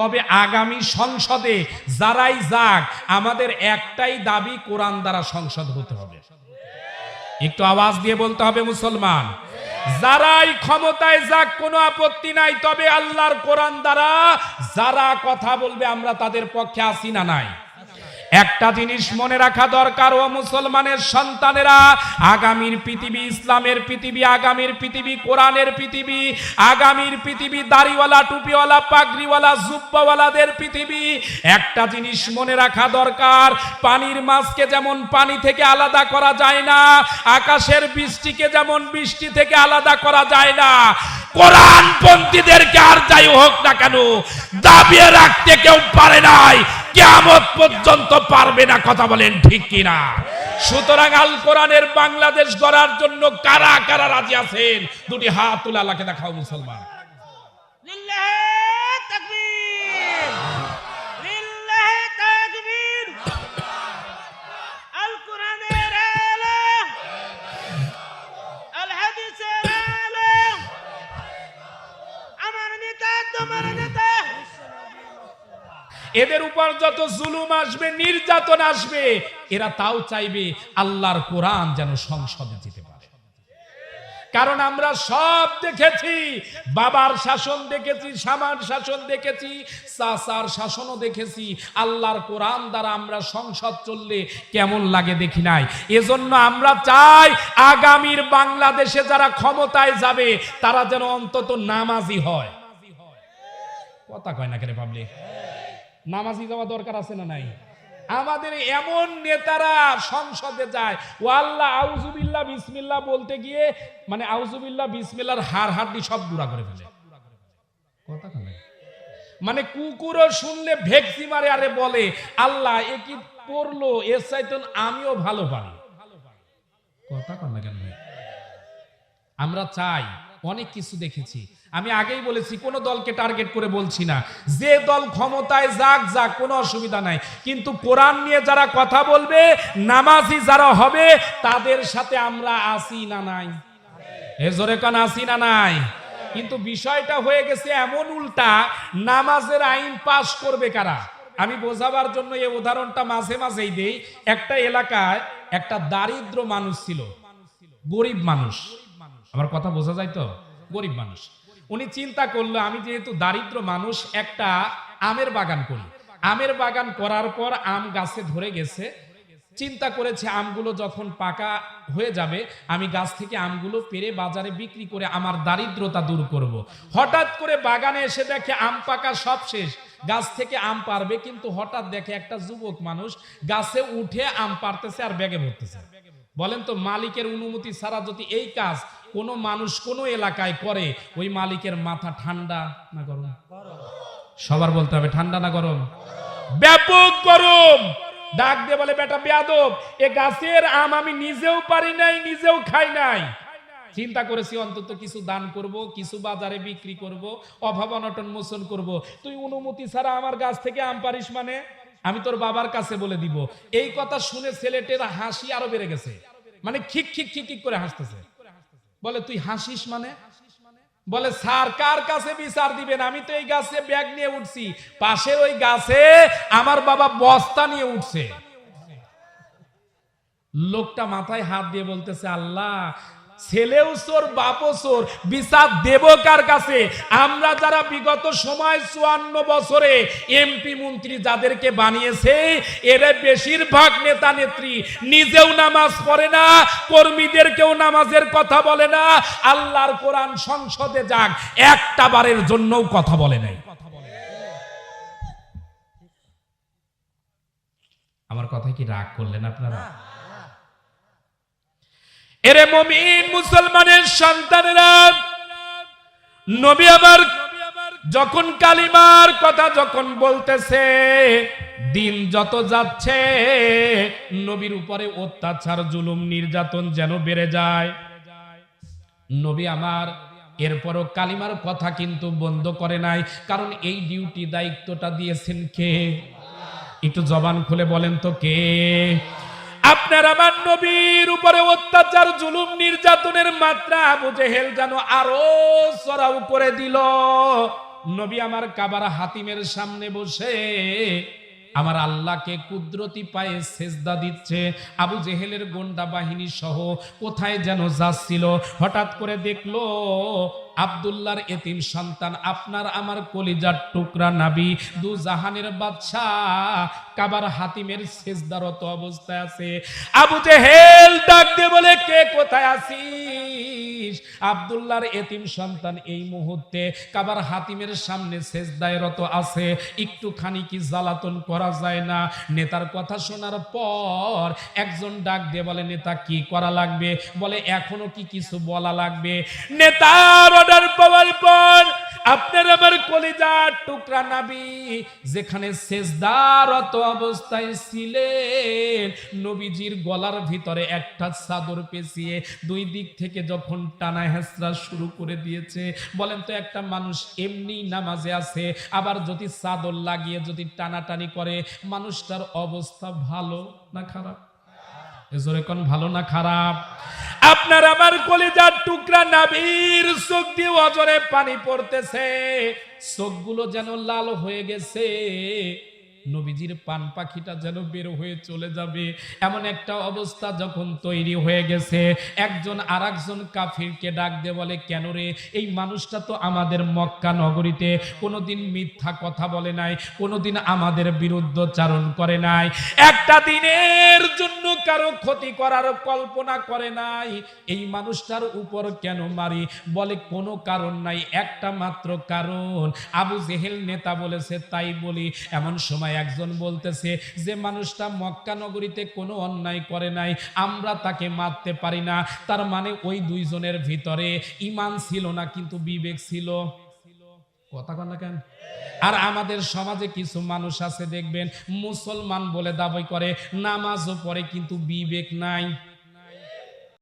তবে আগামী সংসদে যারাই যাক, আমাদের একটাই দাবি, কোরআন দ্বারা সংসদ হতে হবে। একটু আওয়াজ দিয়ে বলতে হবে মুসলমান, যারাই ক্ষমতায় যাক, কোনো আপত্তি নাই, তবে আল্লাহর কোরআন দ্বারা যারা কথা বলবে, আমরা তাদের পক্ষে আসি না নাই। একটা জিনিস মনে রাখা দরকার, ও মুসলমানের সন্তানেরা, আগামীর পৃথিবী ইসলামের পৃথিবী, আগামীর পৃথিবী কোরআনের পৃথিবী, আগামীর পৃথিবী দাড়িওয়ালা, টুপিওয়ালা, পাগড়িওয়ালা, জুব্বাওয়ালাদের পৃথিবী। একটা জিনিস মনে রাখা দরকার, পানির মাছকে যেমন পানি থেকে আলাদা করা যায় না, আকাশের বৃষ্টিকে যেমন বৃষ্টি থেকে আলাদা করা যায় না কোরআন পন্থীদেরকে আর যাই হোক না কেন, দাবিয়ে রাখতে কেউ পারে নাই। কেমন পর্যন্ত পারবে না কথা বলেন ঠিক কিনা? সুতরাং আল কোরআনের বাংলাদেশ গড়ার জন্য কারা কারা রাজি আছেন? দুটি হাত তুলা আল্লাহকে দেখাও মুসলমান। এদের উপর যত জুলুম আসবে, নির্যাতন আসবে, এরা তাও চাইবে আল্লাহর কোরআন যেন সংসদে যেতে পারে। কারণ আমরা সব দেখেছি, বাবার শাসন দেখেছি সামার শাসন দেখেছি, চাচার শাসনও দেখেছি, আল্লাহর কোরআন দ্বারা আমরা সংসদ চললে কেমন লাগে দেখি নাই। এজন্য আমরা চাই আগামীর বাংলাদেশে যারা ক্ষমতায় যাবে, তারা যেন অন্তত নামাজি হয়। কথা কয় না কেন পাবলিক? নামাজি যাওয়া দরকার আছে না নাই? আমাদের এমন নেতারা সংসদে যায় ও আল্লাহ আউজুবিল্লাহ বিসমিল্লাহ বলতে গিয়ে মানে আউজুবিল্লাহ বিসমিল্লাহর হাড় হাড্ডি সব গুঁড়া করে ফেলে। কথা মানে কুকুরও শুনলে ভেকসি মারে, আরে বলে, আল্লাহ, এ কি পড়ল? এর চাইতে আমিও ভালো পারি। কথা কন কেন আমরা চাই অনেক কিছু দেখেছি। আমি আগেই বলেছি, কোন দলকে টার্গেট করে বলছি না। যে দল ক্ষমতায় যাক যাক, কোনো অসুবিধা নাই। কিন্তু কোরআন নিয়ে যারা কথা বলবে, নামাজি যারা হবে, তাদের সাথে আমরা আসি না নাই। এ জোরে কান আসি না নাই? কিন্তু বিষয়টা হয়ে গেছে এমন উল্টা, নামাজের আইন পাশ করবে কারা? আমি বোঝাবার জন্য এই উদাহরণটা মাঝে মাঝেই দেই। একটা এলাকায় একটা দারিদ্র মানুষ ছিল, গরিব মানুষ। আমার কথা বোঝা যায় তো? গরিব মানুষ। উনি চিন্তা করল, আমি যেহেতু দারিদ্র মানুষ, একটা আমের বাগান করি। আমের বাগান করার পর আম গাছে ধরে গেছে। চিন্তা করেছে আমগুলো যখন পাকা হয়ে যাবে, আমি গাছ থেকে আমগুলো পেরে বাজারে বিক্রি করে আমার দারিদ্রতা দূর করব। হঠাৎ করে বাগানে এসে দেখে আম পাকা সব শেষ। গাছ থেকে আম পারবে, কিন্তু হঠাৎ দেখে একটা যুবক মানুষ গাছে উঠে আম পারতেছে আর ব্যাগে ভরতেছে। বলেন তো, মালিকের অনুমতি ছাড়া যদি এই কাজ কোনো মানুষ কোনো এলাকায় করে, ওই মালিকের মাথা ঠান্ডা না গরম? সবার বলতে হবে ঠান্ডা না গরম? ব্যাপক গরম! ডাক দিয়ে বলে, বেটা বেয়াদব, এ গাছের আম আমি নিজেও পারি নাই, নিজেও খাই নাই। চিন্তা করেছি, অন্তত কিছু দান করব, কিছু বাজারে বিক্রি করব, অভাব অনটন মোচন করব। তুই অনুমতি ছাড়া আমার গাছ থেকে আম পারিস মানে? আমি তোর বাবার কাছে বলে দিব। এই কথা শুনে ছেলেটের হাসি আরও বেড়ে গেছে। মানে খিক খিক খিক করে হাসতেছে। বলে, তুই হাসিস মানে? বলে, স্যার, কার কাছে বিচার দিবেন? আমি তো এই গাছে ব্যাগ নিয়ে উঠছি। পাশের ওই গাছে আমার বাবা বস্তা নিয়ে উঠছে। লোকটা মাথায় হাত দিয়ে বলতেছে, আল্লাহ ছেলেও চোর, বাপও চোর। বিচার দেব কার কাছে? আমরা যারা বিগত সময় চুয়ান্ন বছরে এমপি মন্ত্রী যাদেরকে বানিয়েছে, এরা বেশিরভাগ নেতা নেত্রী। নিজেও নামাজ পড়ে না, কর্মীদেরকেও নামাজের কথা বলে না। আল্লাহর কোরআন সংসদে যাক, একটা বারের জন্যও কথা বলে নাই। আমার কি রাগ করলেন আপনারা? এরে মমিন মুসলমানের সন্তানেরা, নবী আমার যখন কালিমার কথা যখন বলতেছে, দিন যত যাচ্ছে, নবীর উপরে অত্যাচার, জুলুম, নির্যাতন যেন বেড়ে যায়। নবী আমার, এরপরও কালিমার কথা কিন্তু বন্ধ করে নাই, কারণ এই ডিউটি দায়িত্বটা দিয়েছেন কে? একটু জবান খুলে বলেন তো কে? আপনার আমার নবীর উপরে অত্যাচার, জুলুম, নির্যাতনের মাত্রা আবু জেহেল যেন আরও সরাও করে দিল। নবী আমার কাবার হাতিমের সামনে বসে আমার আল্লাহকে কুদরতি পায়ে সেজদা দিচ্ছে। আবু জেহেলের গোন্ডা বাহিনী সহ কোথায় যেন যাচ্ছিল। হঠাৎ করে দেখল আবদুল্লার এতিম সন্তান, আপনার আমার কলিজার টুকরা নাবি, দু জাহানের বাদশা কাবার হাতিমের সেজদারত অবস্থায় আছে। আবু জেহেল! ডাক দিয়ে বলে, কে কোথায় আছিস? আবদুল্লাহর এতিম সন্তান এই মুহূর্তে কাবার হাতিমের সামনে সেজদায় রত আছে। একটুখানি কি জ্বালাতন করা যায় না? নেতার কথা শোনার পর একজন ডাক দিয়ে বলে, নেতা, কি করা লাগবে? বলে, এখনও কি কিছু বলা লাগবে? নেতার অর্ডার পাওয়ার পর আপনার আমার কলিজার টুকরা নাবি, যেখানে সেজদারত অবস্থায় ছিলেন। নবীজির গলার ভিতরে একটা চাদর পেঁচিয়ে দুই দিক থেকে যখন টানা হেসরা শুরু করে দিয়েছে, বলেন তো একটা মানুষ এমনি নামাজে আছে, আবার যদি চাদর লাগিয়ে যদি টানাটানি করে, মানুষটার অবস্থা ভালো না খারাপ? এজোরে কোন ভালো না খারাপ? আপনার আমার কলিজার টুকরা নাবির চোখ দিয়ে অজরে পানি পড়তেছে চোখগুলো যেন লাল হয়ে গেছে। নবীজির পান পাখিটা যেন বের হয়ে চলে যাবে। এমন একটা অবস্থা যখন তৈরি হয়ে গেছে, একজন আর একজন কাফিরকে ডাক দে বলে, কেন রে? এই মানুষটা তো আমাদের মক্কা নগরীতে কোনোদিন মিথ্যা কথা বলে নাই, কোনোদিন আমাদের বিরুদ্ধচারণ করে নাই। একটা দিনের জন্য কারও ক্ষতি করার কল্পনা করে নাই। এই মানুষটার উপর কেন মারি? বলে, কোনো কারণ নাই, একটা মাত্র কারণ। আবু জেহেল নেতা বলেছে, তাই বলি, এমন সময় একজন বলতেছে যে মানুষটা মক্কা নগরীতে কোনো অন্যায় করে নাই, আমরা তাকে মারতে পারি না। তার মানে ওই দুইজনের ভিতরে ইমান ছিল না, কিন্তু বিবেক ছিল। কথা কন কেন? আর আমাদের সমাজে কিছু মানুষ আছে, দেখবেন, মুসলমান বলে দাবি করে, নামাজও পড়ে, কিন্তু বিবেক নাই।